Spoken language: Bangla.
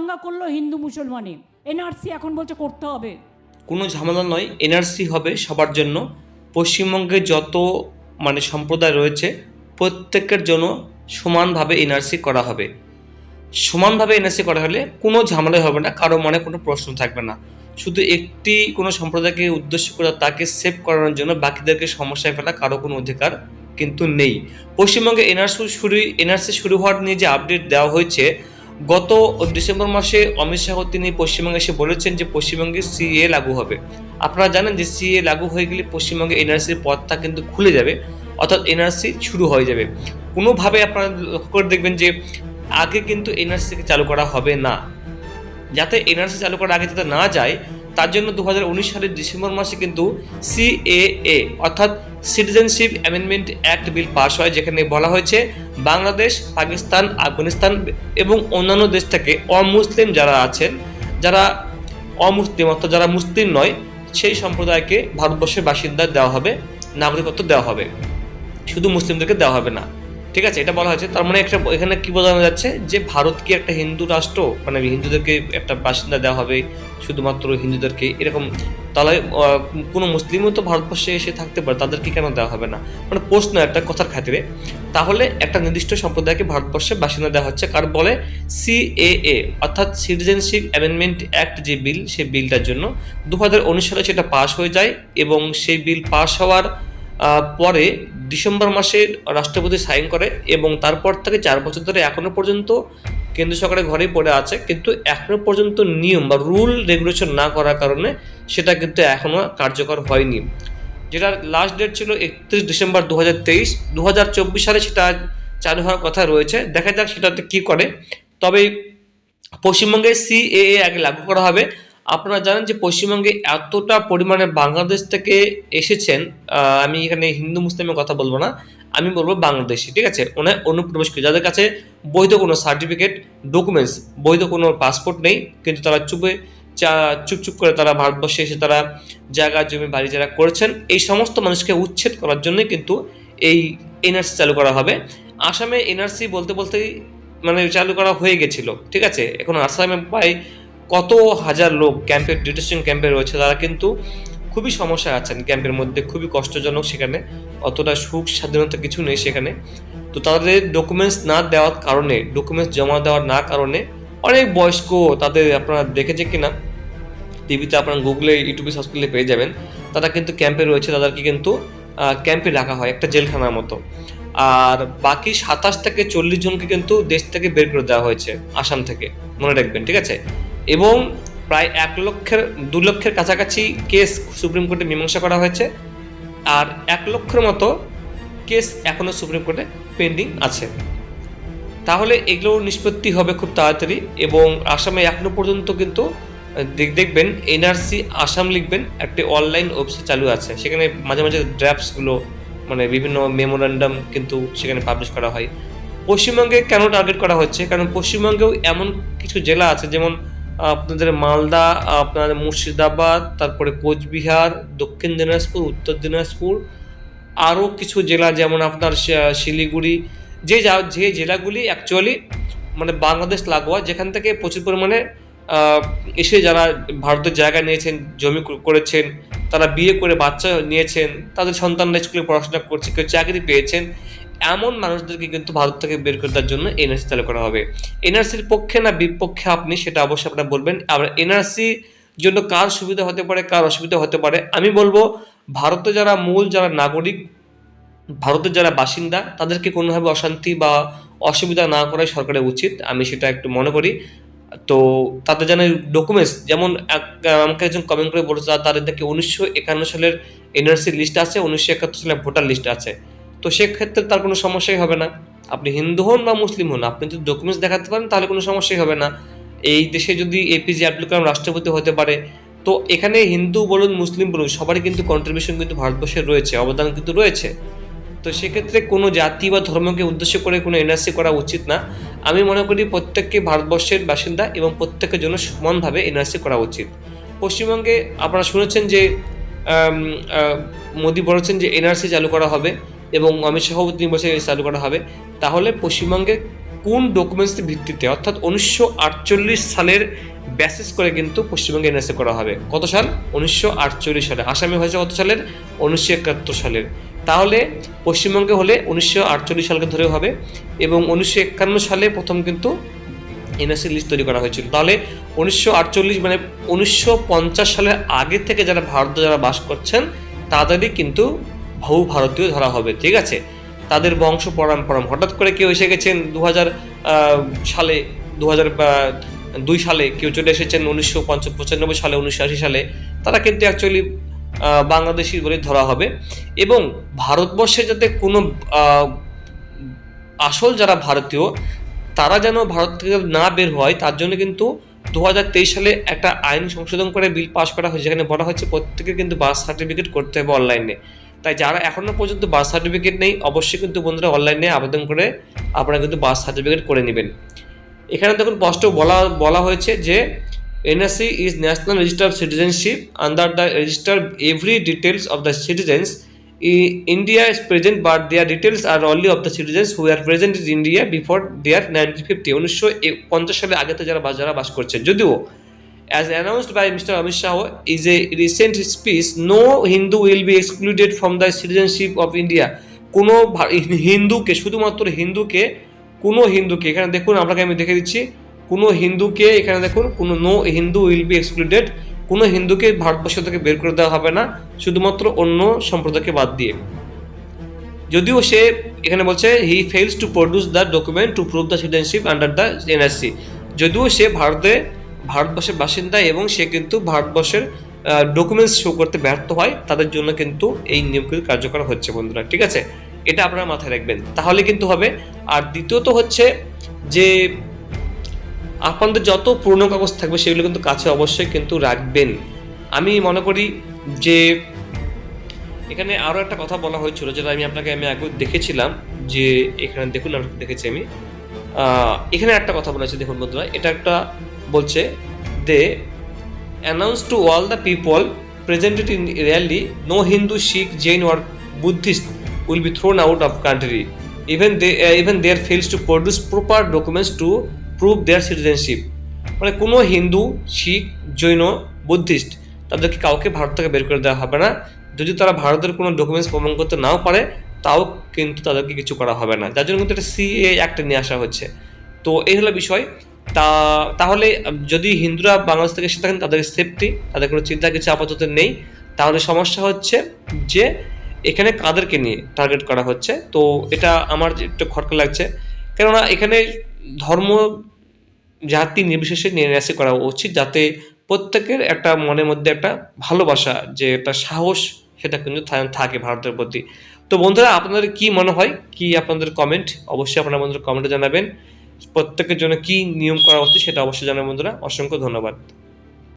দাঙ্গা করল হিন্দু মুসলমানে এনআরসি এখন বলছে করতে হবে। কোনো ঝামেলা নয়, এনআরসি হবে সবার জন্য। পশ্চিমবঙ্গে যত মানে সম্প্রদায় রয়েছে, প্রত্যেকের জন্য সমানভাবে এনআরসি করা হবে। সমানভাবে এনআরসি করা হলে কোনো ঝামেলা হবে না, কারও মনে কোনো প্রশ্ন থাকবে না। শুধু একটি কোনো সম্প্রদায়কে উদ্দেশ্য করে তাকে সেভ করানোর জন্য বাকিদেরকে সমস্যায় ফেলা কারও কোনো অধিকার কিন্তু নেই। পশ্চিমবঙ্গে এনআরসি শুরু এনআরসি শুরু হওয়ার নিয়ে যে আপডেট দেওয়া হয়েছে গত ডিসেম্বর মাসে অমিত শাহ তিনি পশ্চিমবঙ্গে এসে বলেছেন যে পশ্চিমবঙ্গে সিএ লাগু হবে। আপনারা জানেন যে সিএ লাগু হয়ে গেলে পশ্চিমবঙ্গে এনআরসির পথটা কিন্তু খুলে যাবে, অর্থাৎ এনআরসি শুরু হয়ে যাবে। কোনোভাবে আপনারা লক্ষ্য করে দেখবেন যে আগে কিন্তু এনআরসি চালু করা হবে না। যাতে এনআরসি চালু করার আগে যাতে না যায়, তার জন্য দু হাজার উনিশ সালের ডিসেম্বর মাসে কিন্তু সিএএ, অর্থাৎ citizenship amendment act bill pass হয়, যেখানে বলা হয়েছে বাংলাদেশ, পাকিস্তান, আফগানিস্তান এবং অন্যান্য দেশ থেকে অমুসলিম যারা আছেন, যারা অমুসলিম অর্থাৎ যারা মুসলিম নয়, সেই সম্প্রদায়কে ভারতবর্ষের বাসিন্দা দেওয়া হবে, নাগরিকত্ব দেওয়া হবে। শুধু মুসলিমদেরকে দেওয়া হবে না। ঠিক আছে, এটা বলা হয়েছে। তার মানে একটা, এখানে কি বোঝানো যাচ্ছে? যে ভারত কি একটা হিন্দু রাষ্ট্র মানে হিন্দুদেরকে একটা বাসিন্দা দেওয়া হবে, শুধুমাত্র হিন্দুদেরকে, এরকম। তাহলে কোনো মুসলিমও তো ভারতবর্ষে এসে থাকতে পারে, তাদেরকে কেন দেওয়া হবে না? মানে প্রশ্ন একটা কথার খাতিরে, তাহলে একটা নির্দিষ্ট সম্প্রদায়কে ভারতবর্ষে বাসিন্দা দেওয়া হচ্ছে, কার বলে? সিএএ অর্থাৎ সিটিজেনশিপ অ্যামেন্ডমেন্ট অ্যাক্ট যে বিল সেই বিলটার জন্য। দু হাজার উনিশ সালে সেটা পাশ হয়ে যায় এবং সেই বিল পাশ হওয়ার পরে ডিসেম্বর মাসে রাষ্ট্রপতি সাইন করে এবং তারপর থেকে চার বছর ধরে এখনও পর্যন্ত কেন্দ্র সরকারের ঘরেই পড়ে আছে। কিন্তু এখনও পর্যন্ত নিয়ম বা রুল রেগুলেশন না করার কারণে সেটা কিন্তু এখনও কার্যকর হয়নি। যেটার লাস্ট ডেট ছিল একত্রিশ ডিসেম্বর দু হাজার তেইশ। দু হাজার চব্বিশ সালে সেটা চালু হওয়ার কথা রয়েছে। দেখা যাক সেটাতে কী করে। তবে পশ্চিমবঙ্গে সিএএ আগে লাগু করা হবে। আপনারা জানেন যে পশ্চিমবঙ্গে এতটা পরিমাণে বাংলাদেশ থেকে এসেছেন আমি এখানে হিন্দু মুসলিমের কথা বলব না, আমি বলব বাংলাদেশি, ঠিক আছে? ওনার অনুপ্রবেশকারী যাদের কাছে বৈধ কোনো সার্টিফিকেট ডকুমেন্টস বৈধ কোনো পাসপোর্ট নেই, কিন্তু তারা চুপে, চা চুপচুপ করে তারা ভারতবর্ষে এসে তারা জায়গা, জমি, বাড়ি যারা করেছেন, এই সমস্ত মানুষকে উচ্ছেদ করার জন্যই কিন্তু এই এনআরসি চালু করা হবে। আসামে এনআরসি বলতে বলতেই মানে চালু করা হয়ে গেছিল, ঠিক আছে? এখন আসামে প্রায় কত হাজার লোক ক্যাম্পের ডিটেনশন ক্যাম্পে রয়েছে, তারা কিন্তু খুবই সমস্যায় আছেন ক্যাম্পের মধ্যে, খুবই কষ্টজনক সেখানে। অতটা সুখ, স্বাধীনতা কিছু নেই সেখানে। তো তাদের ডকুমেন্টস না দেওয়ার কারণে ডকুমেন্টস জমা দেওয়ার না কারণে অনেক বয়স্ক তাদের আপনারা দেখেছে কিনা, টিভিতে আপনারা গুগলে ইউটিউবে সার্চ করলে পেয়ে যাবেন। তারা কিন্তু ক্যাম্পে রয়েছে, তাদেরকে কিন্তু ক্যাম্পে রাখা হয়, একটা জেলখানার মতো। আর বাকি সাতাশ থেকে চল্লিশ জনকে কিন্তু দেশ থেকে বের করে দেওয়া হয়েছে, আসাম থেকে। মনে রাখবেন, ঠিক আছে? এবং প্রায় এক লক্ষের, দু লক্ষের কাছাকাছি কেস সুপ্রিম কোর্টে মীমাংসা করা হয়েছে। আর এক লক্ষের মতো কেস এখনও সুপ্রিম কোর্টে পেন্ডিং আছে। তাহলে এগুলো নিষ্পত্তি হবে খুব তাড়াতাড়ি এবং আসামে এখনও পর্যন্ত কিন্তু, দেখ- দেখবেন এনআরসি আসাম লিখবেন, একটি অনলাইন ওয়েবসাইট চালু আছে। সেখানে মাঝে মাঝে ড্রাফটসগুলো মানে বিভিন্ন মেমোরান্ডাম কিন্তু সেখানে পাবলিশ করা হয়। পশ্চিমবঙ্গে কেন টার্গেট করা হচ্ছে? কারণ পশ্চিমবঙ্গেও এমন কিছু জেলা আছে, যেমন আপনাদের মালদা, আপনাদের মুর্শিদাবাদ, তারপরে কোচবিহার, দক্ষিণ দিনাজপুর, উত্তর দিনাজপুর, আরও কিছু জেলা যেমন আপনার শিলিগুড়ি, যে যা- যে জেলাগুলি অ্যাকচুয়ালি মানে বাংলাদেশ লাগোয়া, যেখান থেকে প্রচুর পরিমাণে এসে যারা ভারতের জায়গা নিয়েছেন, জমি করেছেন, তারা বিয়ে করে বাচ্চা নিয়েছেন, তাদের সন্তানরা স্কুলে পড়াশোনা করছে, কেউ চাকরি পেয়েছেন এমন মানুষদেরকে কিন্তু ভারত থেকে বের করে দেওয়ার জন্য এনআরসি চালু করা হবে। এনআরসির পক্ষে না বিপক্ষে আপনি সেটা অবশ্যই আপনারা বলবেন। আবার এনআরসি জন্য কার সুবিধা হতে পারে, কার অসুবিধা হতে পারে, আমি বলব ভারতে যারা মূল যারা নাগরিক ভারতের যারা বাসিন্দা, তাদেরকে কোনোভাবে অশান্তি বা অসুবিধা না করাই সরকারের উচিত, আমি সেটা একটু মনে করি। তো তাদের যেন ডকুমেন্টস যেমন আমাকে একজন কমেন্ট করে বলেছে তাদের দেখে উনিশশো একান্ন সালের এনআরসি লিস্ট আছে, উনিশশো একাত্তর সালের ভোটার লিস্ট আছে। তো সেক্ষেত্রে তার কোনো সমস্যাই হবে না। আপনি হিন্দু হন বা মুসলিম হন, আপনি যদি ডকুমেন্টস দেখাতে পারেন তাহলে কোনো সমস্যাই হবে না। এই দেশে যদি এপিজে আব্দুল কালাম রাষ্ট্রপতি হতে পারে, তো এখানে হিন্দু বলুন, মুসলিম বলুন, সবারই কিন্তু কন্ট্রিবিউশন কিন্তু ভারতবর্ষে রয়েছে, অবদান কিন্তু রয়েছে। তো সেক্ষেত্রে কোনো জাতি বা ধর্মকে উদ্দেশ্য করে কোনো এনআরসি করা উচিত না। আমি মনে করি প্রত্যেককে ভারতবর্ষের বাসিন্দা এবং প্রত্যেকের জন্য সমানভাবে এনআরসি করা উচিত। পশ্চিমবঙ্গে আপনারা শুনেছেন যে মোদি বলেছেন যে এনআরসি চালু করা হবে। এবং অমিত শাহ তিনি বলছেন চালু করা হবে। তাহলে পশ্চিমবঙ্গে কোন ডকুমেন্টসের ভিত্তিতে, অর্থাৎ উনিশশো আটচল্লিশ সালের বেসিস করে কিন্তু পশ্চিমবঙ্গে এনআরসি করা হবে। কত সাল? উনিশশো আটচল্লিশ সালে। আসামি হয়েছে কত সালের? উনিশশো একাত্তর সালের। তাহলে পশ্চিমবঙ্গে হলে উনিশশো আটচল্লিশ সালকে ধরে হবে এবং উনিশশো একান্ন সালে প্রথম কিন্তু এনআরসি লিস্ট তৈরি করা হয়েছিল। তাহলে উনিশশো আটচল্লিশ মানে উনিশশো পঞ্চাশ সালের আগে থেকে যারা ভারতে যারা বাস করছেন, তাদেরই কিন্তু বহু ভারতীয় ধরা হবে, ঠিক আছে? তাদের বংশ পরম্পরম হঠাৎ করে কেউ এসে গেছেন দু হাজার সালে দু দুই সালে কেউ চলে এসেছেন উনিশশো পঁচানব্বই সালে, উনিশশো আশি সালে, তারা কিন্তু অ্যাকচুয়ালি বাংলাদেশি বলে ধরা হবে। এবং ভারতবর্ষে যাতে কোনো আসল যারা ভারতীয়, তারা যেন ভারত থেকে না বের হয়, তার জন্য কিন্তু দু হাজার তেইশ সালে একটা আইন সংশোধন করে বিল পাস করা হয়েছে। যেখানে বলা হচ্ছে প্রত্যেকের কিন্তু বার্থ সার্টিফিকেট করতে হবে অনলাইনে তাই যারা এখনও পর্যন্ত বার্থ সার্টিফিকেট নেই, অবশ্যই কিন্তু বন্ধুরা অনলাইনে আবেদন করে আপনারা কিন্তু বার্থ সার্টিফিকেট করে নেবেন। এখানে দেখুন স্পষ্ট বলা বলা হয়েছে যে NSC is national register of citizenship under the register every details of the citizens India is present but their details are only of the citizens who are present in India before their nineteen fifty উনিশশো পঞ্চাশ সালে আগেতে যারা যারা বাস করছে যদিও as announced by Mr. Amit Shah is a recent speech, no Hindu will be excluded from the citizenship of India. কোনো হিন্দুকে শুধুমাত্র হিন্দুকে কোনো হিন্দুকে এখানে দেখুন আপনাকে আমি দেখে দিচ্ছি কোনো হিন্দুকে এখানে দেখুন কোনো no Hindu will be excluded কোনো হিন্দুকে ভারতবর্ষ থেকে বের করে দেওয়া হবে না শুধুমাত্র অন্য সম্প্রদায়কে বাদ দিয়ে যদিও সে এখানে বলছে he fails to produce the document to prove the citizenship under the NRC যদিও সে ভারতে ভারতবর্ষের বাসিন্দা এবং সে কিন্তু ভারতবর্ষের ডকুমেন্টস শো করতে ব্যর্থ হয়। তাদের জন্য কিন্তু এই নিয়ম কিন্তু কার্যকর হচ্ছে বন্ধুরা, ঠিক আছে? এটা আপনারা মাথায় রাখবেন। তাহলে কিন্তু হবে, আর দ্বিতীয়ত হচ্ছে যে আপনাদের যত পুরনো কাগজ থাকবে, সেগুলো কিন্তু কাছে অবশ্যই কিন্তু রাখবেন। আমি মনে করি যে এখানে আরও একটা কথা বলা হয়েছিল, যেটা আমি আপনাকে আমি আগে দেখেছিলাম, যে এখানে দেখুন আমি দেখেছি আমি। এখানে একটা কথা বলেছে দেখুন বন্ধুরা, এটা একটা বলছে they announce to all the people presented in rally no Hindu Sikh Jain or Buddhist will be thrown out of country even they even their fails to produce proper documents to prove their citizenship মানে কোনো হিন্দু শিখ জৈন বুদ্ধিস্ট তাদেরকে কাউকে ভারত থেকে বের করে দেওয়া হবে না। যদি তারা ভারতের কোনো ডকুমেন্টস প্রমাণ করতে নাও পারে, তাও কিন্তু তাদেরকে কিছু করা হবে না। যার জন্য কিন্তু একটা সিএ একটা নিয়ে আসা হচ্ছে। তো এই হলো বিষয়। তা, তাহলে যদি হিন্দুরা বাংলাদেশ থেকে এসে থাকেন, তাদের সেফটি তাদের কোনো চিন্তা, কিছু আপাতত নেই। তাহলে সমস্যা হচ্ছে যে, এখানে কাদেরকে নিয়ে টার্গেট করা হচ্ছে? তো এটা আমার একটু খটকা লাগছে। কেননা এখানে ধর্ম, জাতি নির্বিশেষে নির্যাসি করা উচিত, যাতে প্রত্যেকের একটা মনের মধ্যে একটা ভালোবাসা, যে একটা সাহস সেটা কিন্তু থাকে ভারতের প্রতি। তো বন্ধুরা, আপনাদের কি মনে হয়? কি আপনাদের কমেন্ট অবশ্যই আপনারা বন্ধুরা কমেন্টে জানাবেন। প্রত্যেকের জন্য কি নিয়ম করা উচিত সেটা অবশ্যই জানাবেন বন্ধুরা। অসংখ্য ধন্যবাদ।